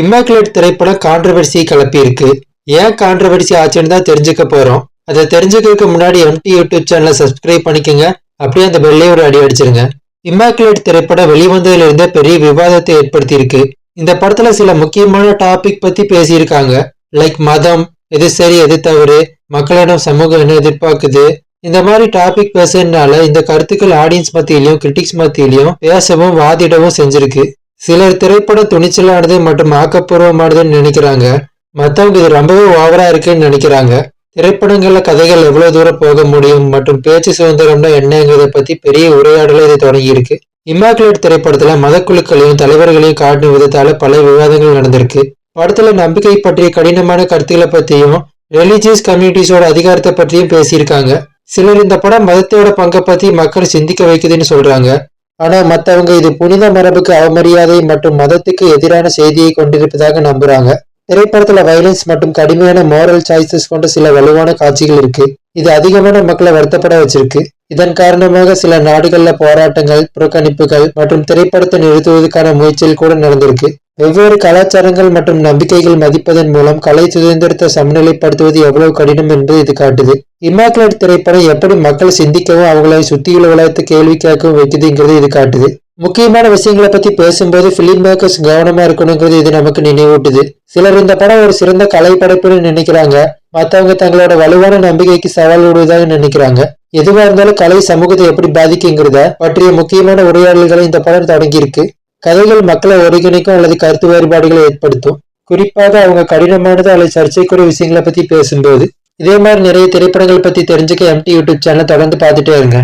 Immaculate திரைப்படம் controversy கிளப்பியிருக்கு. ஏன் controversy ஆச்சுன்னு தான் தெரிஞ்சுக்க போகிறோம் அதை தெரிஞ்சுக்கிறதுக்கு முன்னாடி எம்டி யூடியூப் சேனலை சப்ஸ்கிரைப் பண்ணிக்கோங்க. அப்படியே அந்த பெல்லையும் ஒரு அடி அடிச்சிருங்க. இம்மாக்குலேட் திரைப்படம் வெளிவந்ததுலேருந்தே பெரிய விவாதத்தை ஏற்படுத்தியிருக்கு. இந்த படத்துல சில முக்கியமான டாபிக் பத்தி பேசியிருக்காங்க. லைக் மதம் எது சரி எது தவறு மக்களிடம் சமூகம் என்ன எதிர்பார்க்குது இந்த மாதிரி டாபிக் பேசுறதுனால இந்த கருத்துக்கள் ஆடியன்ஸ் மத்தியிலையும் கிரிட்டிக்ஸ் மத்தியிலையும் பேசவும் வாதிடவும் செஞ்சிருக்கு. சிலர் திரைப்படம் துணிச்சலானது மற்றும் ஆக்கப்பூர்வமானதுன்னு நினைக்கிறாங்க. மற்றவங்க இது ரொம்பவே ஓவரா இருக்குன்னு நினைக்கிறாங்க. திரைப்படங்கள்ல கதைகள் எவ்வளவு தூரம் போக முடியும் மற்றும் பேச்சு சுதந்திரம்னா என்னங்கிறத பத்தி பெரிய உரையாடல இது தொடங்கி இருக்கு இம்மாக்குலேட் திரைப்படத்துல மதக்குழுக்களையும் தலைவர்களையும் காட்டும் விதத்தால பல விவாதங்கள் நடந்திருக்கு. படத்துல நம்பிக்கை பற்றிய கடினமான கருத்துக்களை பத்தியும் ரிலீஜியஸ் கம்யூனிட்டிஸோட அதிகாரத்தை பற்றியும் பேசியிருக்காங்க. சிலர் இந்த படம் மதத்தோட பங்கை பத்தி மக்கள் சிந்திக்க வைக்குதுன்னு சொல்றாங்க. ஆனா மத்தவங்க இது புனித மரபுக்கு அவமரியாதை மற்றும் மதத்துக்கு எதிரான செய்தியை கொண்டிருப்பதாக நம்புறாங்க. திரைப்படத்துல வயலன்ஸ் மற்றும் கடுமையான மோரல் சாய்ஸஸ் கொண்ட சில வலுவான காட்சிகள் இருக்கு. இது அதிகமான மக்களை வருத்தப்பட வச்சிருக்கு. இதன் காரணமாக சில நாடுகள்ல போராட்டங்கள் புறக்கணிப்புகள் மற்றும் திரைப்படத்தை நிறுத்துவதற்கான முயற்சிகள் கூட நடந்திருக்கு. வெவ்வேறு கலாச்சாரங்கள் மற்றும் நம்பிக்கைகள் மதிப்பதன் மூலம் கலை சுதந்திரத்தை சமநிலைப்படுத்துவது எவ்வளவு கடினம் என்பது இது காட்டுது. இமாக்குலேட் திரைப்படம் எப்படி மக்கள் சிந்திக்கவும் அவங்களை சுத்தியுள்ள உலகத்தை கேள்வி கேட்கவும் வைக்குதுங்கிறது இது காட்டுது. முக்கியமான விஷயங்களை பத்தி பேசும்போது பிலிம் மேக்கர்ஸ் கவனமா இருக்கணுங்கிறது இது நமக்கு நினைவூட்டுது. சிலர் இந்த படம் ஒரு சிறந்த கலை படைப்புன்னு நினைக்கிறாங்க. மற்றவங்க தங்களோட வலுவான நம்பிக்கைக்கு சவால் விடுவதாக நினைக்கிறாங்க. எதுவா இருந்தாலும் கலை சமூகத்தை எப்படி பாதிக்குங்கிறத பற்றிய முக்கியமான உரையாடல்களை இந்த படம் தொடங்கியிருக்கு. கதைகள் மக்களை ஒருங்கிணைக்கும் அல்லது கருத்து வேறுபாடுகளை ஏற்படுத்தும். குறிப்பாக அவங்க கடினமானது அல்லது சர்ச்சைக்குரிய விஷயங்களை பத்தி பேசும்போது. இதே மாதிரி நிறைய திரைப்படங்கள் பத்தி தெரிஞ்சுக்க எம்டி யூடியூப் சேனல் தொடர்ந்து பார்த்துட்டே இருங்க.